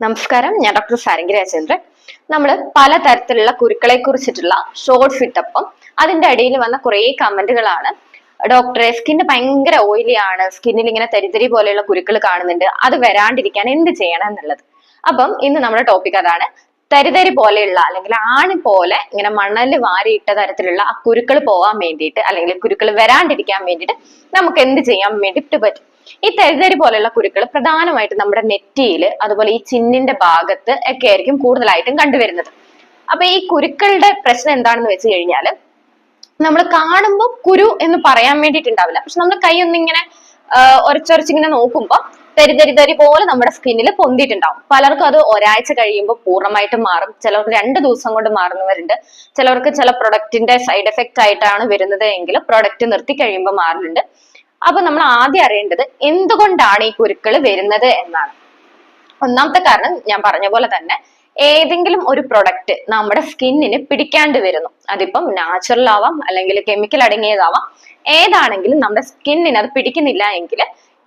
നമസ്കാരം ഞാൻ ഡോക്ടർ സാരംഗി രാജേന്ദ്രൻ. നമ്മൾ പലതരത്തിലുള്ള കുരുക്കളെ കുറിച്ചിട്ടുള്ള ഷോർട്ട് ഫിറ്റപ്പും അതിന്റെ ഇടയിൽ വന്ന കുറേ കമന്റുകളാണ്. ഡോക്ടറെ സ്കിന്ന് ഭയങ്കര ഓയിലി ആണ്. സ്കിന്നിൽ ഇങ്ങനെ തരിതരി പോലെയുള്ള കുരുക്കൾ കാണുന്നുണ്ട്. അത് വരാണ്ടിരിക്കാൻ എന്ത് ചെയ്യണം എന്നുള്ളത്. അപ്പം ഇന്ന് നമ്മുടെ ടോപ്പിക് അതാണ് തരിതരി പോലെയുള്ള അല്ലെങ്കിൽ ആണി പോലെ ഇങ്ങനെ മണൽ വാരിയിട്ട തരത്തിലുള്ള ആ കുരുക്കൾ പോകാൻ വേണ്ടിയിട്ട് അല്ലെങ്കിൽ കുരുക്കൾ വരാണ്ടിരിക്കാൻ വേണ്ടിയിട്ട് നമുക്ക് എന്ത് ചെയ്യാൻ വേണ്ടിയിട്ട് പറ്റും. ഈ തരിതരി പോലെയുള്ള കുരുക്കൾ പ്രധാനമായിട്ട് നമ്മുടെ നെറ്റിയിൽ അതുപോലെ ഈ ചിന്നിന്റെ ഭാഗത്ത് ഒക്കെ ആയിരിക്കും കൂടുതലായിട്ടും കണ്ടുവരുന്നത്. അപ്പൊ ഈ കുരുക്കളുടെ പ്രശ്നം എന്താണെന്ന് വെച്ച് കഴിഞ്ഞാൽ നമ്മൾ കാണുമ്പോൾ കുരു എന്ന് പറയാൻ വേണ്ടിയിട്ടുണ്ടാവില്ല. പക്ഷെ നമ്മൾ കൈ ഒന്നിങ്ങനെ ഉരച്ചൊരച്ചിങ്ങനെ നോക്കുമ്പോൾ തരി തരി തരി പോലെ നമ്മുടെ സ്കിന്നിൽ പൊന്തിയിട്ടുണ്ടാവും. പലർക്കും അത് ഒരാഴ്ച കഴിയുമ്പോൾ പൂർണമായിട്ട് മാറും. ചിലർക്ക് രണ്ട് ദിവസം കൊണ്ട് മാറുന്നവരുണ്ട്. ചിലർക്ക് ചില പ്രൊഡക്റ്റിന്റെ സൈഡ് എഫക്റ്റ് ആയിട്ടാണ് വരുന്നത് എങ്കിൽ പ്രൊഡക്റ്റ് നിർത്തി കഴിയുമ്പോൾ മാറുന്നുണ്ട്. അപ്പൊ നമ്മൾ ആദ്യം അറിയേണ്ടത് എന്തുകൊണ്ടാണ് ഈ കുരുക്കൾ വരുന്നത് എന്നാണ്. ഒന്നാമത്തെ കാരണം ഞാൻ പറഞ്ഞ പോലെ തന്നെ ഏതെങ്കിലും ഒരു പ്രൊഡക്റ്റ് നമ്മുടെ സ്കിന്നിന് പിടിക്കാണ്ട് വരുന്നു. അതിപ്പം നാച്ചുറൽ ആവാം അല്ലെങ്കിൽ കെമിക്കൽ അടങ്ങിയതാവാം. ഏതാണെങ്കിലും നമ്മുടെ സ്കിന്നിന് അത് പിടിക്കുന്നില്ല എങ്കിൽ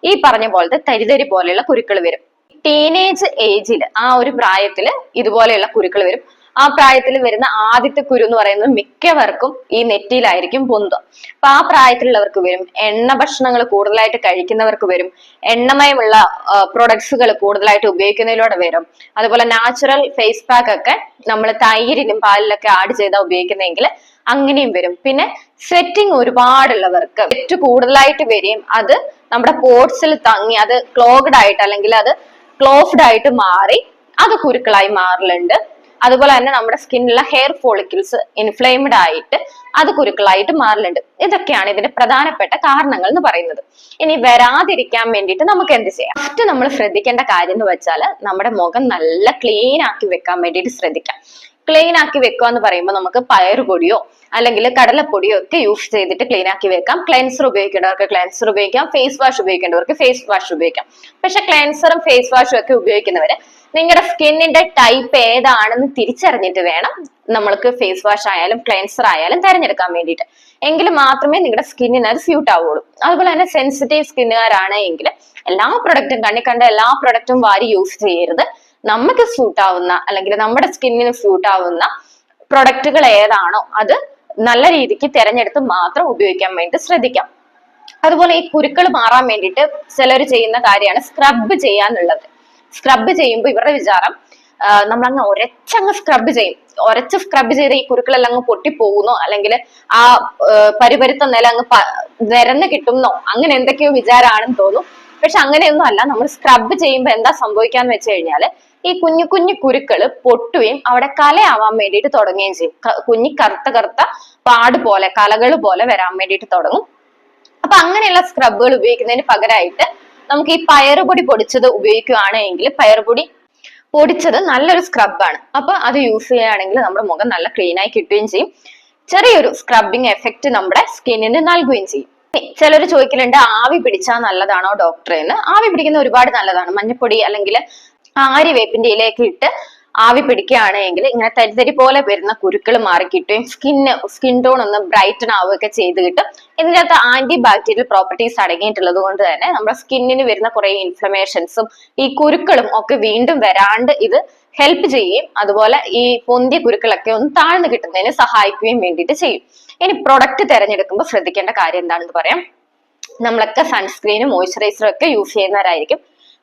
ഈ പറഞ്ഞ പോലത്തെ തരിതരി പോലെയുള്ള കുരുക്കൾ വരും. ടീനേജ് ഏജിൽ ആ ഒരു പ്രായത്തിൽ ഇതുപോലെയുള്ള കുരുക്കൾ വരും. ആ പ്രായത്തിൽ വരുന്ന ആദ്യത്തെ കുരു എന്ന് പറയുന്നത് മിക്കവർക്കും ഈ നെറ്റിയിലായിരിക്കും പൊന്തുക. അപ്പൊ ആ പ്രായത്തിലുള്ളവർക്ക് വരും. എണ്ണ ഭക്ഷണങ്ങൾ കൂടുതലായിട്ട് കഴിക്കുന്നവർക്ക് വരും. എണ്ണമയമുള്ള പ്രൊഡക്ട്സുകൾ കൂടുതലായിട്ട് ഉപയോഗിക്കുന്നതിലൂടെ വരും. അതുപോലെ നാച്ചുറൽ ഫേസ് പാക്ക് ഒക്കെ നമ്മൾ തൈരിലും പാലിലൊക്കെ ആഡ് ചെയ്താൽ ഉപയോഗിക്കുന്നതെങ്കിൽ അങ്ങനെയും വരും. പിന്നെ സ്വെറ്റിംഗ് ഒരുപാടുള്ളവർക്ക് സ്വെറ്റ് കൂടുതലായിട്ട് വരികയും അത് നമ്മുടെ പോർട്സിൽ തങ്ങി അത് ക്ലോഗ്ഡ് ആയിട്ട് അല്ലെങ്കിൽ അത് ക്ലോഫ്ഡ് ആയിട്ട് മാറി അത് കുരുക്കളായി മാറലുണ്ട്. അതുപോലെ തന്നെ നമ്മുടെ സ്കിന്നിലെ ഹെയർ ഫോളിക്കിൾസ് ഇൻഫ്ലെയിംഡ് ആയിട്ട് അത് കുരുക്കളായിട്ട് മാറലുണ്ട്. ഇതൊക്കെയാണ് ഇതിന്റെ പ്രധാനപ്പെട്ട കാരണങ്ങൾ എന്ന് പറയുന്നത്. ഇനി വരാതിരിക്കാൻ വേണ്ടിയിട്ട് നമുക്ക് എന്ത് ചെയ്യാം? ഫസ്റ്റ് നമ്മൾ ശ്രദ്ധിക്കേണ്ട കാര്യം എന്ന് വെച്ചാൽ നമ്മുടെ മുഖം നല്ല ക്ലീൻ ആക്കി വെക്കാൻ വേണ്ടിയിട്ട് ശ്രദ്ധിക്കാം. ക്ലീൻ ആക്കി വെക്കുക എന്ന് പറയുമ്പോൾ നമുക്ക് പയറുപൊടിയോ അല്ലെങ്കിൽ കടലപ്പൊടിയോ ഒക്കെ യൂസ് ചെയ്തിട്ട് ക്ലീൻ ആക്കി വെക്കാം. ക്ലെൻസർ ഉപയോഗിക്കേണ്ടവർക്ക് ക്ലെൻസർ ഉപയോഗിക്കാം. ഫേസ് വാഷ് ഉപയോഗിക്കേണ്ടവർക്ക് ഫേസ് വാഷ് ഉപയോഗിക്കാം. പക്ഷെ ക്ലെൻസറും ഫേസ് വാഷും ഒക്കെ ഉപയോഗിക്കുന്നവര് നിങ്ങളുടെ സ്കിന്നിന്റെ ടൈപ്പ് ഏതാണെന്ന് തിരിച്ചറിഞ്ഞിട്ട് വേണം നമ്മൾക്ക് ഫേസ് വാഷ് ആയാലും ക്ലെൻസർ ആയാലും തിരഞ്ഞെടുക്കാൻ വേണ്ടിയിട്ട്. എങ്കിൽ മാത്രമേ നിങ്ങളുടെ സ്കിന്നിന് അത് സ്യൂട്ട് ആവുള്ളൂ. അതുപോലെ തന്നെ സെൻസിറ്റീവ് സ്കിന്നുകാരാണ് എങ്കിൽ എല്ലാ പ്രൊഡക്റ്റും കണ്ണി കണ്ട എല്ലാ പ്രൊഡക്റ്റും വാരി യൂസ് ചെയ്യരുത്. നമുക്ക് സ്യൂട്ട് ആവുന്ന അല്ലെങ്കിൽ നമ്മുടെ സ്കിന്നിന് സ്യൂട്ട് ആവുന്ന പ്രൊഡക്റ്റുകൾ ഏതാണോ അത് നല്ല രീതിക്ക് തിരഞ്ഞെടുത്ത് മാത്രം ഉപയോഗിക്കാൻ വേണ്ടി ശ്രദ്ധിക്കാം. അതുപോലെ ഈ കുരുക്കൾ മാറാൻ വേണ്ടിയിട്ട് ചിലർ ചെയ്യുന്ന കാര്യമാണ് സ്ക്രബ് ചെയ്യാന്നുള്ളത് സ്ക്രബ് ചെയ്യുമ്പോൾ ഇവരുടെ വിചാരം നമ്മൾ അങ്ങ് ഒരച്ചങ്ങ് സ്ക്രബ് ചെയ്യും. ഒരച്ച് സ്ക്രബ് ചെയ്ത് ഈ കുരുക്കളെല്ലാം അങ്ങ് പൊട്ടിപ്പോകുന്നോ അല്ലെങ്കിൽ ആ പരിപരുത്ത നില അങ്ങ് നിരന്ന് കിട്ടുന്നോ? അങ്ങനെ എന്തൊക്കെയോ വിചാരമാണെന്ന് തോന്നും. പക്ഷെ അങ്ങനെയൊന്നും അല്ല. നമ്മൾ സ്ക്രബ് ചെയ്യുമ്പോൾ എന്താ സംഭവിക്കാന്ന് വെച്ച് കഴിഞ്ഞാൽ ഈ കുഞ്ഞു കുഞ്ഞു കുരുക്കൾ പൊട്ടുകയും അവിടെ കലയാവാൻ വേണ്ടിയിട്ട് തുടങ്ങുകയും ചെയ്യും. കുഞ്ഞി കറുത്ത കറുത്ത പാട് പോലെ കലകൾ പോലെ വരാൻ വേണ്ടിയിട്ട് തുടങ്ങും. അപ്പൊ അങ്ങനെയുള്ള സ്ക്രബുകൾ ഉപയോഗിക്കുന്നതിന് പകരമായിട്ട് നമുക്ക് ഈ പയറുപൊടി പൊടിച്ചത് ഉപയോഗിക്കുകയാണെങ്കിൽ പയറുപൊടി പൊടിച്ചത് നല്ലൊരു സ്ക്രബാണ് അപ്പൊ അത് യൂസ് ചെയ്യുകയാണെങ്കിൽ നമ്മുടെ മുഖം നല്ല ക്ലീൻ ആയി കിട്ടുകയും ചെയ്യും. ചെറിയൊരു സ്ക്രബിങ് എഫക്റ്റ് നമ്മുടെ സ്കിന്നിന് നൽകുകയും ചെയ്യും. ചിലർ ചോദിക്കലുണ്ട് ആവി പിടിച്ചാൽ നല്ലതാണോ ഡോക്ടറെ എന്ന്? ആവി പിടിക്കുന്ന ഒരുപാട് നല്ലതാണ്. മഞ്ഞപ്പൊടി അല്ലെങ്കിൽ ആര്യവേപ്പിന്റെ ഇലയൊക്കെ ഇട്ട് ആവി പിടിക്കുകയാണെങ്കിൽ ഇങ്ങനെ തരിതരി പോലെ വരുന്ന കുരുക്കൾ മാറി കിട്ടുകയും സ്കിന്ന് സ്കിൻ ടോൺ ഒന്ന് ബ്രൈറ്റൺ ആവുകയൊക്കെ ചെയ്ത് കിട്ടും. ഇതിനകത്ത് ആന്റി ബാക്ടീരിയൽ പ്രോപ്പർട്ടീസ് അടങ്ങിയിട്ടുള്ളത് കൊണ്ട് തന്നെ നമ്മുടെ സ്കിന്നിന് വരുന്ന കുറെ ഇൻഫ്ലമേഷൻസും ഈ കുരുക്കളും ഒക്കെ വീണ്ടും വരാണ്ട് ഇത് ഹെൽപ്പ് ചെയ്യുകയും അതുപോലെ ഈ പൊന്തിയ കുരുക്കളൊക്കെ ഒന്ന് താഴ്ന്നു കിട്ടുന്നതിന് സഹായിക്കുകയും വേണ്ടിയിട്ട് ചെയ്യും. ഇനി പ്രൊഡക്റ്റ് തിരഞ്ഞെടുക്കുമ്പോൾ ശ്രദ്ധിക്കേണ്ട കാര്യം എന്താണെന്ന് പറയാം. നമ്മളൊക്കെ സൺസ്ക്രീനും മോയ്സ്ചറൈസറും ഒക്കെ യൂസ് ചെയ്യുന്നവരായിരിക്കും.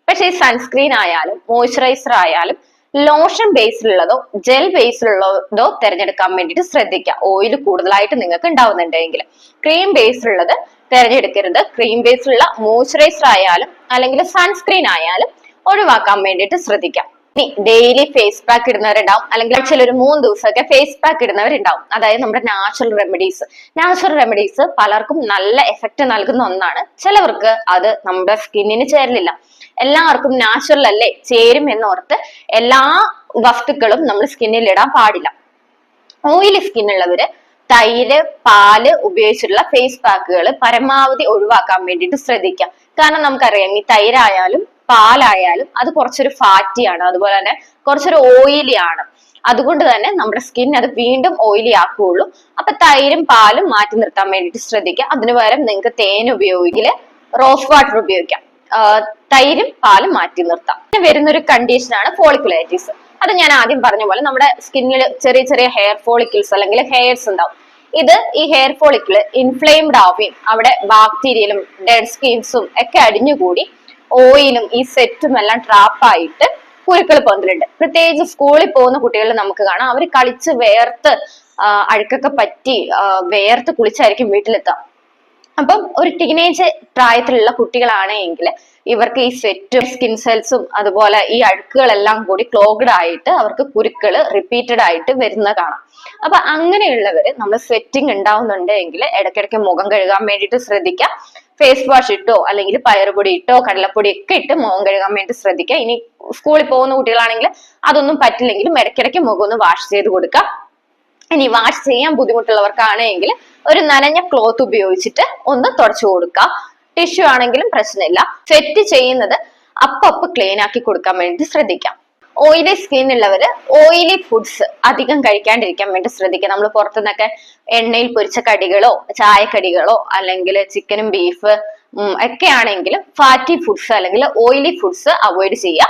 പക്ഷേ ഈ സൺസ്ക്രീൻ ആയാലും മോയ്സ്ചറൈസർ ആയാലും ലോഷൻ ബേസിലുള്ളതോ ജെൽ ബേസിലുള്ളതോ തിരഞ്ഞെടുക്കാൻ വേണ്ടിയിട്ട് ശ്രദ്ധിക്കുക. ഓയിൽ കൂടുതലായിട്ട് നിങ്ങൾക്ക് ഉണ്ടാവുന്നുണ്ടെങ്കിൽ ക്രീം ബേസിലുള്ളത് തിരഞ്ഞെടുക്കരുത്. ക്രീം ബേസിലുള്ള മോയ്സ്ചറൈസർ ആയാലും അല്ലെങ്കിൽ സൺസ്ക്രീൻ ആയാലും ഒഴിവാക്കാൻ വേണ്ടിയിട്ട് ശ്രദ്ധിക്കാം ഡെയിലി ഫേസ് പാക്ക് ഇടുന്നവരുണ്ടാവും. അല്ലെങ്കിൽ ആഴ്ചയിൽ ഒരു മൂന്ന് ദിവസമൊക്കെ ഫേസ് പാക്ക് ഇടുന്നവരുണ്ടാവും. അതായത് നമ്മുടെ നാച്ചുറൽ റെമഡീസ് നാച്ചുറൽ റെമഡീസ് പലർക്കും നല്ല എഫക്റ്റ് നൽകുന്ന ഒന്നാണ്. ചിലവർക്ക് അത് നമ്മുടെ സ്കിന്നിന് ചേരലില്ല എല്ലാവർക്കും നാച്ചുറൽ അല്ലേ? ചേരും എന്നോർത്ത് എല്ലാ വസ്തുക്കളും നമ്മൾ സ്കിന്നിൽ ഇടാൻ പാടില്ല. ഓയിലി സ്കിൻ ഉള്ളവര് തൈര് പാൽ ഉപയോഗിച്ചിട്ടുള്ള ഫേസ് പാക്കുകൾ പരമാവധി ഒഴിവാക്കാൻ വേണ്ടിയിട്ട് ശ്രദ്ധിക്കാം കാരണം നമുക്കറിയാം ഈ തൈരായാലും പാലായാലും അത് കുറച്ചൊരു ഫാറ്റി ആണ്. അതുപോലെ തന്നെ കുറച്ചൊരു ഓയിലി ആണ്. അതുകൊണ്ട് തന്നെ നമ്മുടെ സ്കിൻ അത് വീണ്ടും ഓയിലി ആക്കുകയുള്ളൂ. അപ്പൊ തൈരും പാലും മാറ്റി നിർത്താൻ വേണ്ടിയിട്ട് ശ്രദ്ധിക്കുക. അതിനു പകരം നിങ്ങൾക്ക് തേൻ ഉപയോഗിക്കില്ല റോസ് വാട്ടർ ഉപയോഗിക്കാം. തൈരും പാലും മാറ്റി നിർത്താം. പിന്നെ വരുന്ന വരുന്നൊരു കണ്ടീഷനാണ് ഫോളിക്കുലൈറ്റിസ് അത് ഞാൻ ആദ്യം പറഞ്ഞ പോലെ നമ്മുടെ സ്കിന്നിൽ ചെറിയ ചെറിയ ഹെയർ ഫോളിക്കിൾസ് അല്ലെങ്കിൽ ഹെയർസ് ഉണ്ടാവും. ഇത് ഈ ഹെയർ ഫോളിക്കിൾ ഇൻഫ്ലെയിംഡ് ആവുകയും അവിടെ ബാക്ടീരിയലും ഡെഡ് സ്കിൻസും ഒക്കെ അടിഞ്ഞുകൂടി ഓയിലും ഈ സെറ്റും എല്ലാം ട്രാപ്പായിട്ട് കുരുക്കൾ പൊന്തലുണ്ട്. പ്രത്യേകിച്ച് സ്കൂളിൽ പോകുന്ന കുട്ടികളിൽ നമുക്ക് കാണാം. അവർ കളിച്ച് വേർത്ത് അഴുക്കൊക്കെ പറ്റി വേർത്ത് കുളിച്ചായിരിക്കും വീട്ടിലെത്താം. അപ്പം ഒരു ടീനേജ് പ്രായത്തിലുള്ള കുട്ടികളാണ് എങ്കിൽ ഇവർക്ക് ഈ സ്വെറ്റും സ്കിൻ സെൽസും അതുപോലെ ഈ അഴുക്കുകളെല്ലാം കൂടി ക്ലോഗ്ഡ് ആയിട്ട് അവർക്ക് കുരുക്കൾ റിപ്പീറ്റഡ് ആയിട്ട് വരുന്ന കാണാം. അപ്പൊ അങ്ങനെയുള്ളവര് നമ്മൾ സ്വെറ്റിംഗ് ഉണ്ടാവുന്നുണ്ടെങ്കിൽ ഇടയ്ക്കിടയ്ക്ക് മുഖം കഴുകാൻ വേണ്ടിയിട്ട് ശ്രദ്ധിക്കാം ഫേസ് വാഷ് ഇട്ടോ അല്ലെങ്കിൽ പയറുപൊടി ഇട്ടോ കടലപ്പൊടി ഒക്കെ ഇട്ട് മുഖം കഴുകാൻ വേണ്ടി ശ്രദ്ധിക്കുക. ഇനി സ്കൂളിൽ പോകുന്ന കുട്ടികളാണെങ്കിൽ അതൊന്നും പറ്റില്ലെങ്കിലും ഇടയ്ക്കിടയ്ക്ക് മുഖം ഒന്ന് വാഷ് ചെയ്ത് കൊടുക്കുക. ഇനി വാഷ് ചെയ്യാൻ ബുദ്ധിമുട്ടുള്ളവർക്കാണെങ്കിൽ ഒരു നനഞ്ഞ ക്ലോത്ത് ഉപയോഗിച്ചിട്ട് ഒന്ന് തുടച്ചു കൊടുക്കുക. ടിഷ്യൂ ആണെങ്കിലും പ്രശ്നമില്ല. സെറ്റ് ചെയ്യുന്നത് അപ്പപ്പ് ക്ലീൻ ആക്കി കൊടുക്കാൻ വേണ്ടി ശ്രദ്ധിക്കാം. ഓയിലി സ്കിൻ ഉള്ളവര് ഓയിലി ഫുഡ്സ് അധികം കഴിക്കാണ്ടിരിക്കാൻ വേണ്ടി ശ്രദ്ധിക്കുക. നമ്മൾ പുറത്തുനിന്നൊക്കെ എണ്ണയിൽ പൊരിച്ച കടികളോ ചായക്കടികളോ അല്ലെങ്കിൽ ചിക്കനും ബീഫ് ഒക്കെ ആണെങ്കിലും ഫാറ്റി ഫുഡ്സ് അല്ലെങ്കിൽ ഓയിലി ഫുഡ്സ് അവോയ്ഡ് ചെയ്യുക.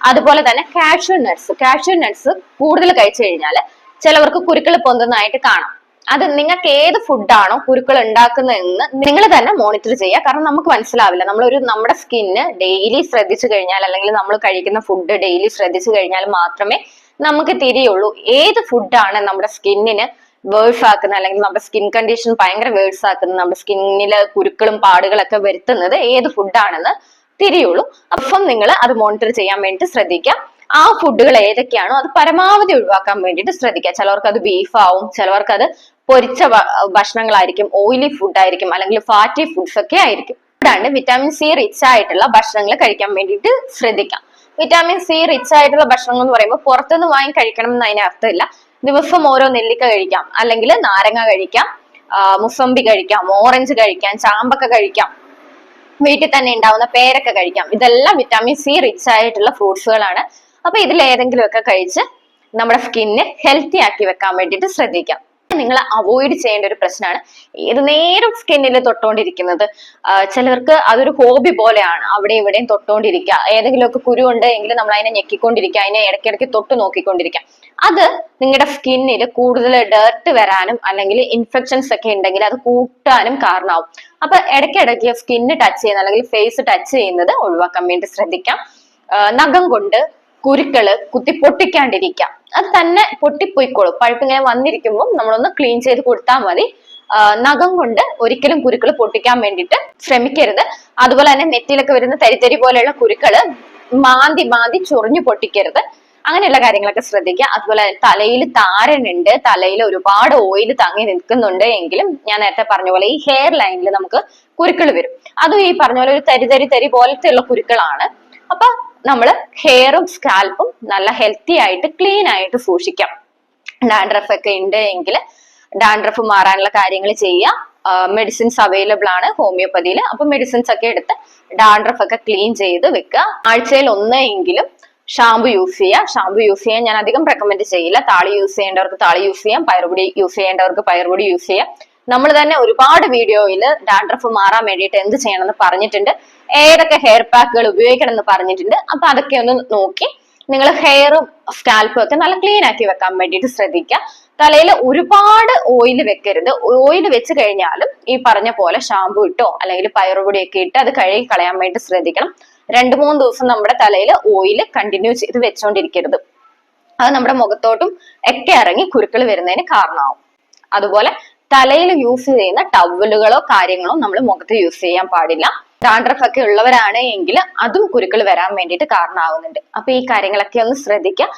അതുപോലെ തന്നെ കാഷ്യൂ നട്ട്സ് കാഷ്യൂ നട്ട്സ് കൂടുതൽ കഴിച്ചു കഴിഞ്ഞാൽ ചിലവർക്ക് കുരുക്കൾ പൊന്തുന്നതായിട്ട് കാണാം. അത് നിങ്ങൾക്ക് ഏത് ഫുഡാണോ കുരുക്കൾ ഉണ്ടാക്കുന്നതെന്ന് നിങ്ങൾ തന്നെ മോണിറ്റർ ചെയ്യുക. കാരണം നമുക്ക് മനസ്സിലാവില്ല. നമ്മളൊരു നമ്മുടെ സ്കിന്ന് ഡെയിലി ശ്രദ്ധിച്ചു കഴിഞ്ഞാൽ അല്ലെങ്കിൽ നമ്മൾ കഴിക്കുന്ന ഫുഡ് ഡെയിലി ശ്രദ്ധിച്ചു കഴിഞ്ഞാൽ മാത്രമേ നമുക്ക് തിരിയുള്ളൂ. ഏത് ഫുഡാണ് നമ്മുടെ സ്കിന്നിന് വേഴ്സ് ആക്കുന്നത് അല്ലെങ്കിൽ നമ്മുടെ സ്കിൻ കണ്ടീഷൻ ഭയങ്കര വേഴ്സ് ആക്കുന്നത് നമ്മുടെ സ്കിന്നിലെ കുരുക്കളും പാടുകളൊക്കെ വരുത്തുന്നത് ഏത് ഫുഡാണെന്ന് തിരിയുള്ളൂ. അപ്പം നിങ്ങൾ അത് മോണിറ്റർ ചെയ്യാൻ വേണ്ടി ശ്രദ്ധിക്കുക. ആ ഫുഡുകൾ ഏതൊക്കെയാണോ അത് പരമാവധി ഒഴിവാക്കാൻ വേണ്ടിയിട്ട് ശ്രദ്ധിക്കുക. ചിലവർക്ക് അത് ബീഫ് ആവും ചിലവർക്ക് അത് പൊരിച്ച ഭക്ഷണങ്ങളായിരിക്കും ഓയിലി ഫുഡ് ആയിരിക്കും അല്ലെങ്കിൽ ഫാറ്റി ഫുഡ്സ് ഒക്കെ ആയിരിക്കും. കൂടാണ്ട് വിറ്റാമിൻ സി റിച്ച് ആയിട്ടുള്ള ഭക്ഷണങ്ങൾ കഴിക്കാൻ വേണ്ടിയിട്ട് ശ്രദ്ധിക്കാം വിറ്റാമിൻ സി റിച്ച് ആയിട്ടുള്ള ഭക്ഷണങ്ങൾ എന്ന് പറയുമ്പോൾ പുറത്തുനിന്ന് വാങ്ങി കഴിക്കണം എന്ന് അതിന് അർത്ഥമില്ല. ദിവസം ഓരോ നെല്ലിക്ക കഴിക്കാം അല്ലെങ്കിൽ നാരങ്ങ കഴിക്കാം മുസംബി കഴിക്കാം ഓറഞ്ച് കഴിക്കാം ചാമ്പക്ക കഴിക്കാം വീട്ടിൽ തന്നെ ഉണ്ടാവുന്ന പേരക്ക കഴിക്കാം. ഇതെല്ലാം വിറ്റാമിൻ സി റിച്ച് ആയിട്ടുള്ള ഫ്രൂട്ട്സുകളാണ് അപ്പൊ ഇതിൽ ഏതെങ്കിലും ഒക്കെ കഴിച്ച് നമ്മുടെ സ്കിന്നെ ഹെൽത്തി ആക്കി വെക്കാൻ വേണ്ടിയിട്ട് ശ്രദ്ധിക്കാം. നിങ്ങൾ അവോയ്ഡ് ചെയ്യേണ്ട ഒരു പ്രശ്നമാണ് ഏത് നേരം സ്കിന്നിൽ തൊട്ടുകൊണ്ടിരിക്കുന്നത് ചിലർക്ക് അതൊരു ഹോബി പോലെയാണ്. അവിടെ ഇവിടെയും തൊട്ടുകൊണ്ടിരിക്കുക ഏതെങ്കിലുമൊക്കെ കുരു ഉണ്ട് എങ്കിൽ നമ്മൾ അതിനെ ഞെക്കിക്കൊണ്ടിരിക്കുക. അതിനെ ഇടയ്ക്കിടയ്ക്ക് തൊട്ട് നോക്കിക്കൊണ്ടിരിക്കുക. അത് നിങ്ങളുടെ സ്കിന്നിൽ കൂടുതൽ ഡേർട്ട് വരാനും അല്ലെങ്കിൽ ഇൻഫെക്ഷൻസ് ഒക്കെ ഉണ്ടെങ്കിൽ അത് കൂട്ടാനും കാരണമാവും. അപ്പൊ ഇടയ്ക്കിടയ്ക്ക് സ്കിന്ന് ടച്ച് ചെയ്യുന്ന അല്ലെങ്കിൽ ഫേസ് ടച്ച് ചെയ്യുന്നത് ഒഴിവാക്കാൻ വേണ്ടി ശ്രദ്ധിക്കാം. നഖം കൊണ്ട് കുരുക്കൾ കുത്തി പൊട്ടിക്കാണ്ടിരിക്കാം. അത് തന്നെ പൊട്ടിപ്പോയിക്കോളും. പഴുപ്പ് ഇങ്ങനെ വന്നിരിക്കുമ്പോൾ നമ്മളൊന്ന് ക്ലീൻ ചെയ്ത് കൊടുത്താൽ മതി. നഖം കൊണ്ട് ഒരിക്കലും കുരുക്കൾ പൊട്ടിക്കാൻ വേണ്ടിയിട്ട് ശ്രമിക്കരുത്. അതുപോലെ തന്നെ നെറ്റിയിലൊക്കെ വരുന്ന തരിത്തരി പോലെയുള്ള കുരുക്കൾ മാന്തി മാന്തി ചൊറിഞ്ഞു പൊട്ടിക്കരുത്. അങ്ങനെയുള്ള കാര്യങ്ങളൊക്കെ ശ്രദ്ധിക്കുക. അതുപോലെ തലയിൽ താരനുണ്ട്. തലയിൽ ഒരുപാട് ഓയിൽ തങ്ങി നിൽക്കുന്നുണ്ട് എങ്കിലും ഞാൻ നേരത്തെ പറഞ്ഞ പോലെ ഈ ഹെയർ ലൈനിൽ നമുക്ക് കുരുക്കൾ വരും. അതും ഈ പറഞ്ഞ പോലെ ഒരു തരി തരി തരി പോലത്തെ ഉള്ള കുരുക്കളാണ്. അപ്പൊ നമ്മൾ ഹെയറും സ്കാൽപ്പും നല്ല ഹെൽത്തി ആയിട്ട് ക്ലീൻ ആയിട്ട് സൂക്ഷിക്കാം. ഡാൻഡ്രഫ് ഒക്കെ ഉണ്ട് എങ്കിൽ ഡാൻഡ്രഫ് മാറാനുള്ള കാര്യങ്ങൾ ചെയ്യാം. മെഡിസിൻസ് അവൈലബിൾ ആണ് ഹോമിയോപ്പതിയിൽ അപ്പൊ മെഡിസിൻസ് ഒക്കെ എടുത്ത് ഡാൻഡ്രഫ് ഒക്കെ ക്ലീൻ ചെയ്ത് വെക്കുക ആഴ്ചയിൽ ഒന്നെങ്കിലും ഷാമ്പു യൂസ് ചെയ്യുക ഷാമ്പു യൂസ് ചെയ്യാൻ ഞാൻ അധികം റെക്കമെൻഡ് ചെയ്യില്ല. താളി യൂസ് ചെയ്യേണ്ടവർക്ക് താളി യൂസ് ചെയ്യാം. പയർപൊടി യൂസ് ചെയ്യേണ്ടവർക്ക് പയർപൊടി യൂസ് ചെയ്യാം. നമ്മൾ തന്നെ ഒരുപാട് വീഡിയോയിൽ ഡാൻഡ്രഫ് മാറാൻ വേണ്ടിയിട്ട് എന്ത് ചെയ്യണമെന്ന് പറഞ്ഞിട്ടുണ്ട്. ഏതൊക്കെ ഹെയർ പാക്കുകൾ ഉപയോഗിക്കണം എന്ന് പറഞ്ഞിട്ടുണ്ട്. അപ്പൊ അതൊക്കെ ഒന്ന് നോക്കി നിങ്ങൾ ഹെയറും സ്കാൽപ്പും ഒക്കെ നല്ല ക്ലീൻ ആക്കി വെക്കാൻ വേണ്ടിയിട്ട് ശ്രദ്ധിക്കുക. തലയിൽ ഒരുപാട് ഓയിൽ വെക്കരുത്. ഓയിൽ വെച്ച് കഴിഞ്ഞാലും ഈ പറഞ്ഞ പോലെ ഷാമ്പു ഇട്ടോ അല്ലെങ്കിൽ പയറുപൊടിയൊക്കെ ഇട്ട് അത് കഴുകി കളയാൻ വേണ്ടി ശ്രദ്ധിക്കണം. രണ്ട് മൂന്ന് ദിവസം നമ്മുടെ തലയിൽ ഓയിൽ കണ്ടിന്യൂ ചെയ്ത് വെച്ചോണ്ടിരിക്കരുത്. അത് നമ്മുടെ മുഖത്തോട്ടും ഒക്കെ ഇറങ്ങി കുരുക്കൾ വരുന്നതിന് കാരണമാവും. അതുപോലെ തലയിൽ യൂസ് ചെയ്യുന്ന ടവലുകളോ കാര്യങ്ങളോ നമ്മൾ മുഖത്ത് യൂസ് ചെയ്യാൻ പാടില്ല. ഡാൻഡ്രഫ് ഒക്കെ ഉള്ളവരാണ് എങ്കിൽ അതും കുരുക്കൾ വരാൻ വേണ്ടിയിട്ട് കാരണമാവുന്നുണ്ട്. അപ്പൊ ഈ കാര്യങ്ങളൊക്കെ ഒന്ന് ശ്രദ്ധിക്കുക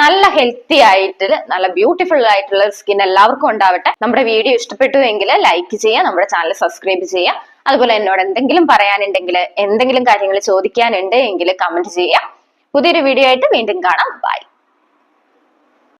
നല്ല ഹെൽത്തി ആയിട്ട് നല്ല ബ്യൂട്ടിഫുൾ ആയിട്ടുള്ള സ്കിൻ എല്ലാവർക്കും ഉണ്ടാവട്ടെ. നമ്മുടെ വീഡിയോ ഇഷ്ടപ്പെട്ടു എങ്കിൽ ലൈക്ക് ചെയ്യുക നമ്മുടെ ചാനൽ സബ്സ്ക്രൈബ് ചെയ്യുക. അതുപോലെ എന്നോട് എന്തെങ്കിലും പറയാനുണ്ടെങ്കിൽ എന്തെങ്കിലും കാര്യങ്ങൾ ചോദിക്കാനുണ്ട് എങ്കിൽ കമന്റ് ചെയ്യുക. പുതിയൊരു വീഡിയോ ആയിട്ട് വീണ്ടും കാണാം. ബൈ